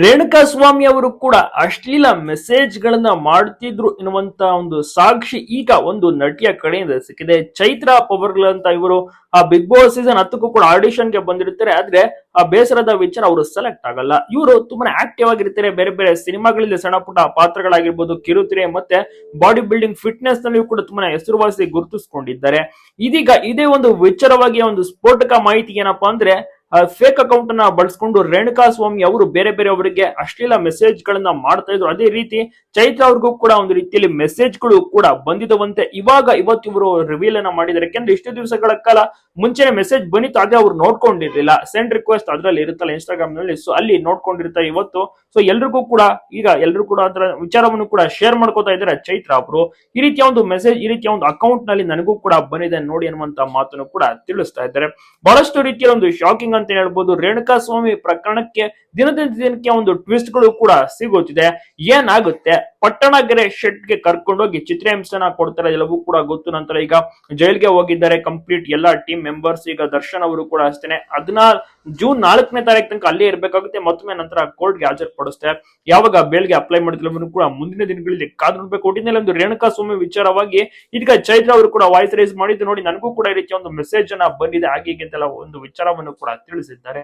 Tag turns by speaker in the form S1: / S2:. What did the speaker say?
S1: ರೇಣುಕಾ ಸ್ವಾಮಿ ಅವರು ಕೂಡ ಅಶ್ಲೀಲ ಮೆಸೇಜ್ ಗಳನ್ನ ಮಾಡ್ತಿದ್ರು ಎನ್ನುವಂತ ಒಂದು ಸಾಕ್ಷಿ ಈಗ ಒಂದು ನಟಿಯ ಕಡೆಯಿಂದ ಸಿಕ್ಕಿದೆ. ಚೈತ್ರ ಪವರ್ಗಳ ಅಂತ ಇವರು ಆ ಬಿಗ್ ಬಾಸ್ ಸೀಸನ್ ಹತ್ತಕ್ಕೂ ಕೂಡ ಆಡಿಷನ್ಗೆ ಬಂದಿರ್ತಾರೆ. ಆದ್ರೆ ಆ ಬೇಸರದ ವಿಚಾರ ಅವರು ಸೆಲೆಕ್ಟ್ ಆಗಲ್ಲ. ಇವರು ತುಂಬಾ ಆಕ್ಟಿವ್ ಆಗಿರ್ತಾರೆ. ಬೇರೆ ಬೇರೆ ಸಿನಿಮಾಗಳಲ್ಲಿ ಸಣ್ಣ ಪುಟ್ಟ ಪಾತ್ರಗಳಾಗಿರ್ಬೋದು. ಕಿರುತೆರೆ ಮತ್ತೆ ಬಾಡಿ ಬಿಲ್ಡಿಂಗ್ ಫಿಟ್ನೆಸ್ನಲ್ಲಿ ಕೂಡ ತುಂಬಾ ಹೆಸರುವಾಸಿ ಗುರುತಿಸಿಕೊಂಡಿದ್ದಾರೆ. ಇದೀಗ ಇದೇ ಒಂದು ವಿಚಾರವಾಗಿ ಒಂದು ಸ್ಫೋಟಕ ಮಾಹಿತಿ ಏನಪ್ಪಾ ಅಂದ್ರೆ ಫೇಕ್ ಅಕೌಂಟ್ನ ಬಳಸ್ಕೊಂಡು ರೇಣುಕಾ ಸ್ವಾಮಿ ಅವರು ಬೇರೆ ಬೇರೆ ಅವರಿಗೆ ಅಶ್ಲೀಲ ಮೆಸೇಜ್ ಗಳನ್ನ ಮಾಡ್ತಾ ಇದ್ರು. ಅದೇ ರೀತಿ ಚೈತ್ರ ಅವ್ರಿಗೂ ಕೂಡ ಒಂದು ರೀತಿಯಲ್ಲಿ ಮೆಸೇಜ್ಗಳು ಕೂಡ ಬಂದಿದವಂತೆ. ಇವಾಗ ಇವತ್ತು ಇವರು ರಿವೀಲ್ ಅನ್ನ ಮಾಡಿದ್ದಾರೆ. ಯಾಕೆಂದ್ರೆ ಇಷ್ಟು ದಿವಸಗಳ ಕಾಲ ಮುಂಚೆನೆ ಮೆಸೇಜ್ ಬಂದಿತ್ತು, ಆದ್ರೆ ಅವ್ರು ನೋಡ್ಕೊಂಡಿರ್ಲಿಲ್ಲ. ಸೆಂಡ್ ರಿಕ್ವೆಸ್ಟ್ ಅದ್ರಲ್ಲಿ ಇರುತ್ತಲ್ಲ ಇನ್ಸ್ಟಾಗ್ರಾಮ್ನಲ್ಲಿ ಸೊ ಅಲ್ಲಿ ನೋಡ್ಕೊಂಡಿರ್ತಾರೆ ಇವತ್ತು. ಸೊ ಎಲ್ರಿಗೂ ಕೂಡ ಈಗ ಎಲ್ರು ಕೂಡ ಅದರ ವಿಚಾರವನ್ನು ಕೂಡ ಶೇರ್ ಮಾಡ್ಕೋತಾ ಇದ್ದಾರೆ ಚೈತ್ರ ಅವರು. ಈ ರೀತಿಯ ಒಂದು ಮೆಸೇಜ್ ಈ ರೀತಿಯ ಒಂದು ಅಕೌಂಟ್ನಲ್ಲಿ ನನಗೂ ಕೂಡ ಬಂದಿದೆ ನೋಡಿ ಅನ್ನುವಂತ ಮಾತನ್ನು ಕೂಡ ತಿಳಿಸ್ತಾ ಇದ್ದಾರೆ. ಬಹಳಷ್ಟು ರೀತಿಯ ಒಂದು ಶಾಕಿಂಗ್ ಅಂತ ಹೇಳ್ಬೋದು. ರೇಣುಕಾ ಸ್ವಾಮಿ ಪ್ರಕರಣಕ್ಕೆ, ದಿನದಿಂದ ದಿನಕ್ಕೆ ಒಂದು ಟ್ವಿಸ್ಟ್ಗಳು ಕೂಡ ಸಿಗುತ್ತಿದೆ. ಏನಾಗುತ್ತೆ? ಪಟ್ಟಣಗೆರೆ ಶೆಡ್ಗೆ ಕರ್ಕೊಂಡೋಗಿ ಚಿತ್ರಹಿಂಸನ ಕೊಡ್ತಾರೆ. ಎಲ್ಲವೂ ಕೂಡ ಗೊತ್ತು. ನಂತರ ಈಗ ಜೈಲ್ಗೆ ಹೋಗಿದ್ದಾರೆ. ಕಂಪ್ಲೀಟ್ ಎಲ್ಲಾ ಟೀಮ್ ಮೆಂಬರ್ಸ್ ಈಗ ದರ್ಶನ್ ಅವರು ಕೂಡ ಅಷ್ಟೇನೆ. ಹದಿನಾರು ಜೂನ್ ನಾಲ್ಕನೇ ತಾರೀಕು ತನಕ ಅಲ್ಲೇ ಇರಬೇಕಾಗುತ್ತೆ, ಮತ್ತೊಮ್ಮೆ ನಂತರ ಕೋರ್ಟ್ಗೆ ಹಾಜರುಪಡಿಸ್ತಾರೆ ಯಾವಾಗ ಬೇಲ್ಗೆ ಅಪ್ಲೈ ಮಾಡಿದ್ರು ಕೂಡ ಮುಂದಿನ ದಿನಗಳಲ್ಲಿ ಕಾದು ನೋಡ್ಬೇಕು. ಒಟ್ಟಿನಲ್ಲಿ ಒಂದು ರೇಣುಕಾ ಸ್ವಾಮಿ ವಿಚಾರವಾಗಿ ಇದೀಗ ಚೈತ್ರ ಅವರು ಕೂಡ ವಾಯ್ಸ್ ರೈಸ್ ಮಾಡಿದ್ದು ನೋಡಿ, ನನಗೂ ಕೂಡ ಈ ರೀತಿಯ ಒಂದು ಮೆಸೇಜ್ ಅನ್ನ ಬಂದಿದೆ. ಹಾಗೆ ಒಂದು ವಿಚಾರವನ್ನು ಕೂಡ ತಿಳಿಸಿದ್ದಾರೆ.